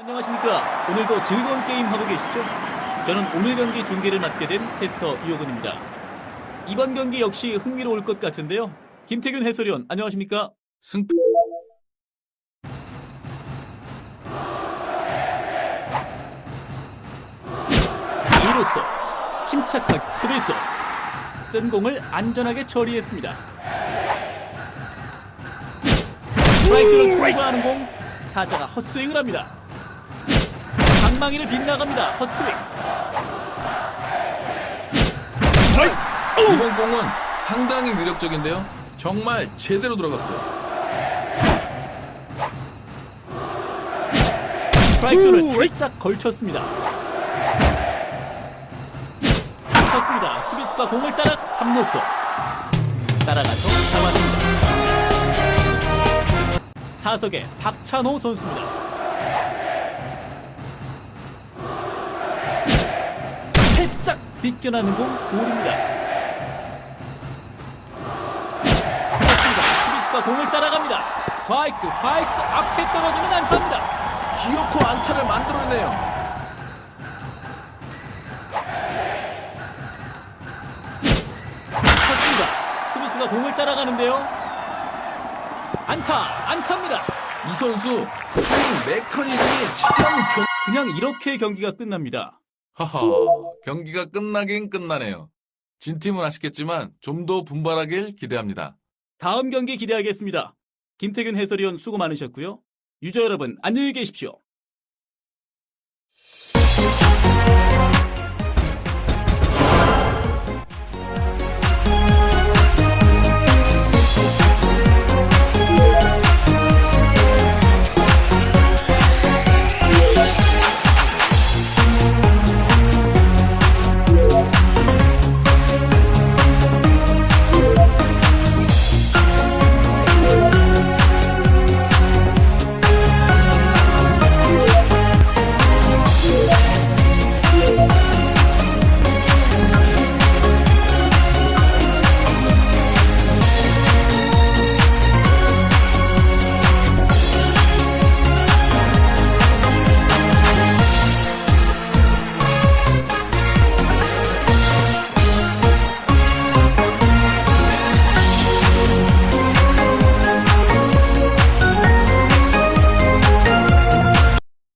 안녕하십니까. 오늘도 즐거운 게임 하고 계시죠? 저는 오늘 경기 중계를 맡게 된 캐스터 이호근입니다. 이번 경기 역시 흥미로울 것 같은데요. 김태균 해설위원, 안녕하십니까? 승 이로써 침착하게 수비수 뜬 공을 안전하게 처리했습니다. 스트라이크를 통과하는 공 타자가 헛스윙을 합니다. 방망이를 빗나갑니다. 헛스윙. 이번 공은 상당히 위력적인데요. 정말 제대로 들어갔어요. 스트라이크 존을 살짝 걸쳤습니다. 쳤습니다. 수비수가 공을 따라 3루수 따라가서 잡았습니다. 타석에 박찬호 선수입니다. 비껴나는 공 볼입니다. 쳤습니다. 수비수가 공을 따라갑니다. 좌익수 좌익수 앞에 떨어지면 안타입니다. 기어코 안타를 만들어내요. 쳤습니다. 수비수가 공을 따라가는데요. 안타, 안타입니다. 이 선수 스윙 메커니즘이 참 겨... 그냥 이렇게 경기가 끝납니다. 하하 경기가 끝나긴 끝나네요. 진 팀은 아쉽겠지만 좀 더 분발하길 기대합니다. 다음 경기 기대하겠습니다. 김태균 해설위원 수고 많으셨고요. 유저 여러분 안녕히 계십시오.